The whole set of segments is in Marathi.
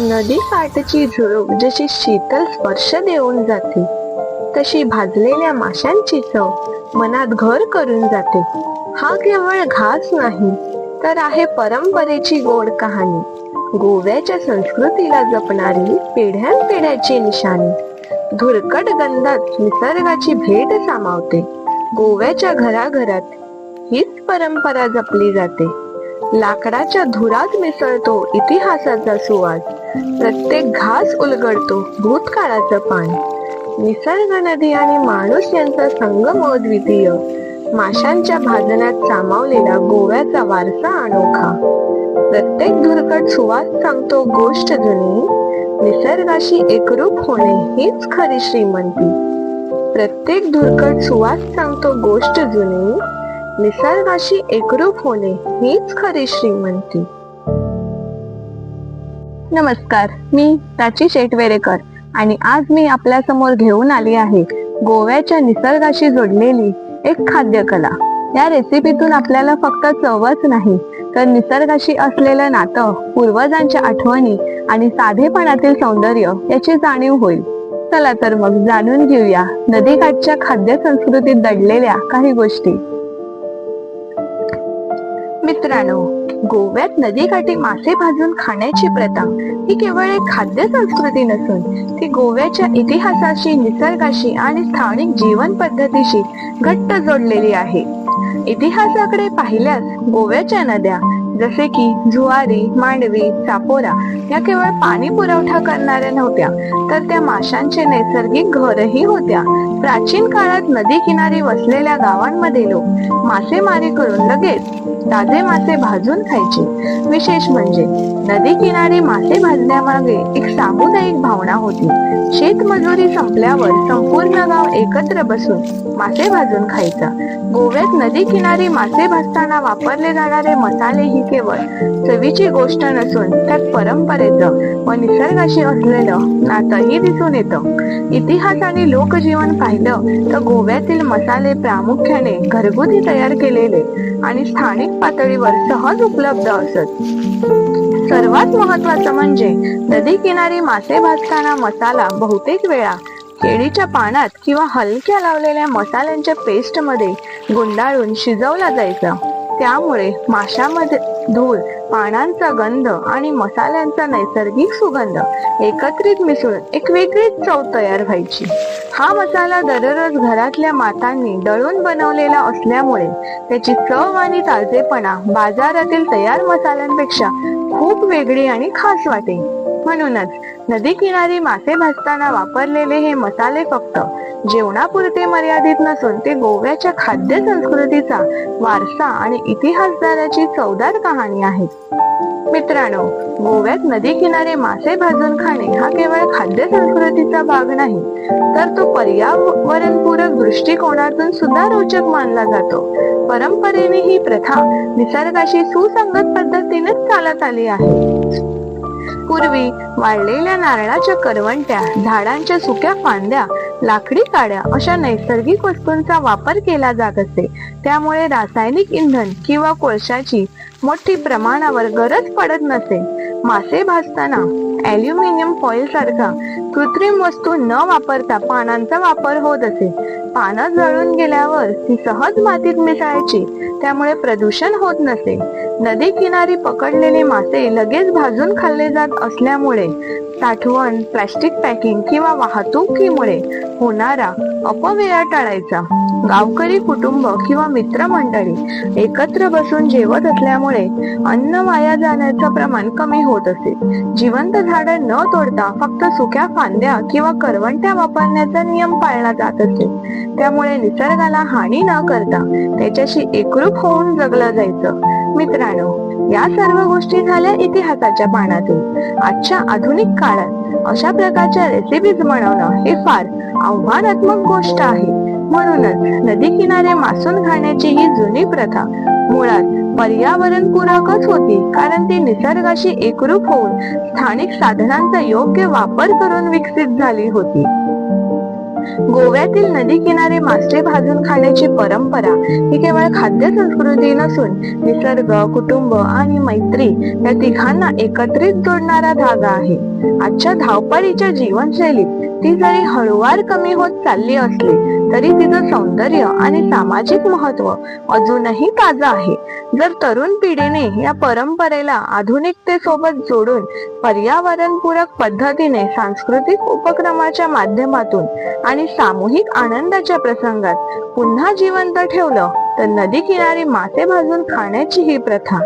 नदी काठची झुळूक जशी शीतल स्पर्श देऊन जाते तशी भाजलेल्या माशांची चव मनात घर करून जाते. हा केवळ घास नाही तर आहे परंपरेची गोड कहाणी. गोव्याच्या संस्कृतीला जपणारी पिढ्यानपिढ्याची निशाणी. धुरकट गंधात निसर्गाची भेट सामावते. गोव्याच्या घराघरात हीच परंपरा जपली जाते. लाकडाच्या धुरात मिसळतो इतिहासाचा सुवास. प्रत्येक घास उलगडतो भूतकाळाचं पान. निसर्ग नदी आणि माणूस यांचा संगम अद्वितीय. माशांच्या भाजण्यात सामावलेला गोव्याचा वारसा अनोखा. प्रत्येक धुरकट सुवास सांगतो गोष्ट जुनी. निसर्गाशी एकरूप होणे हीच खरी श्रीमंती. प्रत्येक धुरकट सुवास सांगतो गोष्ट जुनी. निसर्गाशी एकरूप होणे हीच खरी श्रीमंती. नमस्कार मी प्राची शेटवेरेकर आणि आज मी आपल्यासमोर घेऊन आली आहे गोव्याच्या निसर्गाशी जोडलेली एक खाद्यकला. या रेसिपीतून आपल्याला फक्त चवच नाही तर निसर्गाशी असलेलं नातं पूर्वजांच्या आठवणी आणि साधेपणातील सौंदर्य याची जाणीव होईल. चला तर मग जाणून घेऊया नदीकाठच्या खाद्य संस्कृतीत दडलेल्या काही गोष्टी. मित्रांनो गोव्यात नदीकाठी मासे भाजून खाण्याची प्रथा ही केवळ एक खाद्य संस्कृती नसून ती गोव्याच्या इतिहासाशी निसर्गाशी आणि स्थानिक जीवन पद्धतीशी घट्ट जोडलेली आहे. इतिहासाकडे पाहिल्यास गोव्याच्या नद्या जसे की जुवारी मांडवी चापोरा या केवळ पाणी पुरवठा करणाऱ्या नव्हत्या तर त्या माशांचे नैसर्गिक घरही होत्या. प्राचीन काळात नदी किनारी वसलेल्या गावांमध्ये लोक मासेमारी करून लगेच ताजे मासे भाजून खायचे. विशेष म्हणजे नदी किनारी मासे भाजण्यामागे एक सामुदायिक भावना होती. शेतमजुरी संपल्यावर संपूर्ण गाव एकत्र बसून मासे भाजून खायचा. गोव्यात नदी किनारी मासे भाजताना वापरले जाणारे मसाले ही केवळ चवीची गोष्ट नसून त्यात परंपरेचं व निसर्गाशी असलेलं नातंही दिसून येतं. इतिहास आणि लोकजीवन पाहिलं तर गोव्यातील मसाले प्रामुख्याने घरगुती तयार केलेले आणि स्थानिक पातळीवर सहज उपलब्ध असत. सर्वात महत्वाचं म्हणजे नदी किनारी मासे भाजताना मसाला बहुतेक वेळा केळीच्या पानात किंवा हलक्या लावलेल्या मसाल्यांच्या पेस्टमध्ये गुंडाळून शिजवला जायचा. त्यामुळे माशामध्ये धूळ पानांचा गंध आणि मसाल्यांचा नैसर्गिक सुगंध एकत्रित मिसळून एक वेगळीच चव तयार व्हायची. हा मसाला दररोज घरातल्या मातांनी दळून बनवलेला असल्यामुळे त्याची चव आणि ताजेपणा बाजारातील तयार मसाल्यांपेक्षा खूप वेगळी आणि खास वाटे. म्हणूनच नदी किनारी मासे भाजताना वापरलेले हे मसाले फक्त जेवणापुरते मर्यादित नसून ते गोव्याच्या खाद्य संस्कृतीचा वारसा आणि इतिहासदाराची चवदार कहाणी आहे. मित्रांनो गोव्यात नदी किनारे मासे भाजून खाणे हा केवळ खाद्य संस्कृतीचा भाग नाही तर तो पर्यावरणपूरक दृष्टिकोनातून सुद्धा रोचक मानला जातो. परंपरेने ही प्रथा निसर्गाशी सुसंगत पद्धतीनेच चालत आली आहे. पूर्वी वाळलेल्या नारळाच्या करवंट्या झाडांच्या सुक्या फांद्या लाकडी काड्या अशा नैसर्गिक वस्तूंचा वापर केला जात असे. त्यामुळे रासायनिक इंधन किंवा कोळशाची मोठी प्रमाणावर गरज पडत नसे. मासे भाजताना अल्युमिनियम फॉइल सारखा. कृत्रिम वस्तू न वापरता पानांचा वापर होत असे. पानं जळून गेल्यावर ती सहज मातीत मिसळायची. त्यामुळे प्रदूषण होत नसे. नदी किनारी पकडलेले मासे लगेच भाजून खाल्ले जात असल्यामुळे साठवण प्लास्टिक पॅकिंग किंवा वाहतुकीमुळे होणारा अपव्यय टाळायचा. गावकरी कुटुंब किंवा मित्रमंडळी एकत्र बसून जेवत असल्यामुळे अन्न वाया जाण्याचं प्रमाण कमी होत असे. जिवंत झाडे न तोडता फक्त सुक्या फांद्या किंवा करवंट्या वापरण्याचा नियम पाळला जात असे. त्यामुळे निसर्गाला हानी न करता त्याच्याशी एकरूप होऊन जगलं जायचं. मित्रांनो या सर्व गोष्टी झाल्या इतिहासाच्या पानातून आजच्या आधुनिक काळात अशा प्रकारच्या रेसिपीज बनवणं हे फार आव्हानात्मक गोष्ट आहे. म्हणूनच नदी किनारे मासून खाण्याची ही जुनी प्रथा मुळात पर्यावरण पूरकच होती कारण ती निसर्गाशी एकरूप होऊन स्थानिक साधनांचा योग्य वापर करून विकसित झाली होती. गोव्यातील नदी किनारे मासे भाजून खाण्याची परंपरा ही केवळ खाद्य संस्कृती नसून निसर्ग कुटुंब आणि मैत्री या तिघांना एकत्रित जोडणारा धागा आहे. आजच्या धावपळीच्या जीवनशैलीत ती जरी हळूवार कमी होत चालली असली तरी तिचं सौंदर्य आणि सामाजिक महत्त्व अजूनही ताजं आहे. जर तरुण पिढीने या परंपरेला आधुनिकतेसोबत जोडून पर्यावरणपूरक पद्धतीने सांस्कृतिक उपक्रमाच्या माध्यमातून आणि सामूहिक आनंदाच्या प्रसंगात पुन्हा जिवंत ठेवलं तर नदी किनारी मासे भाजून खाण्याची ही प्रथा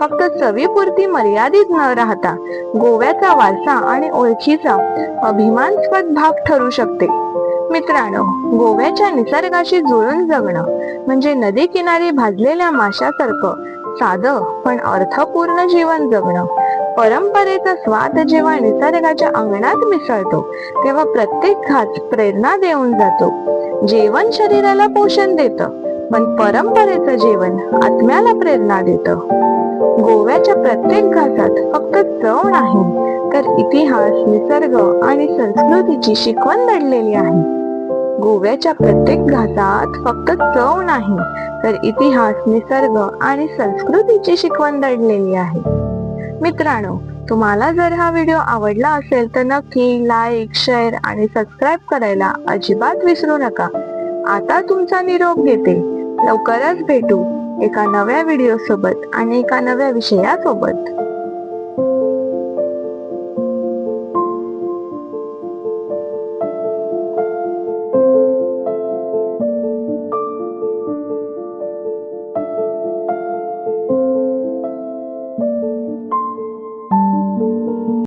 फक्त चवीपुरती मर्यादित न राहता गोव्याचा वारसा आणि ओळखीचा अभिमानस्पद भाग ठरू शकते. मित्रांनो गोव्याच्या निसर्गाशी जुळून जगणं म्हणजे नदी किनारी भाजलेल्या माशासारखं साधं पण अर्थपूर्ण जीवन जगणं. परंपरेचा स्वाद जेव्हा निसर्गाच्या अंगणात मिसळतो तेव्हा प्रत्येक घास प्रेरणा देऊन जातो. जेवण शरीराला पोषण देतं पण परंपरेचं जेवण आत्म्याला प्रेरणा देतं. गोव्याच्या प्रत्येक घासात फक्त चव नाही तर इतिहास निसर्ग आणि संस्कृतीची शिकवण दडलेली आहे. गोव्याच्या प्रत्येक घाटात फक्त चव नाही तर इतिहास निसर्ग आणि संस्कृतीची शिकवण दडलेली आहे. मित्रांनो तुम्हाला जर हा व्हिडिओ आवडला असेल तर नक्की लाईक शेअर आणि सबस्क्राईब करायला अजिबात विसरू नका. आता तुमचा निरोप घेते. लवकरच भेटू एका नव्या व्हिडिओ सोबत आणि एका नव्या विषयासोबत.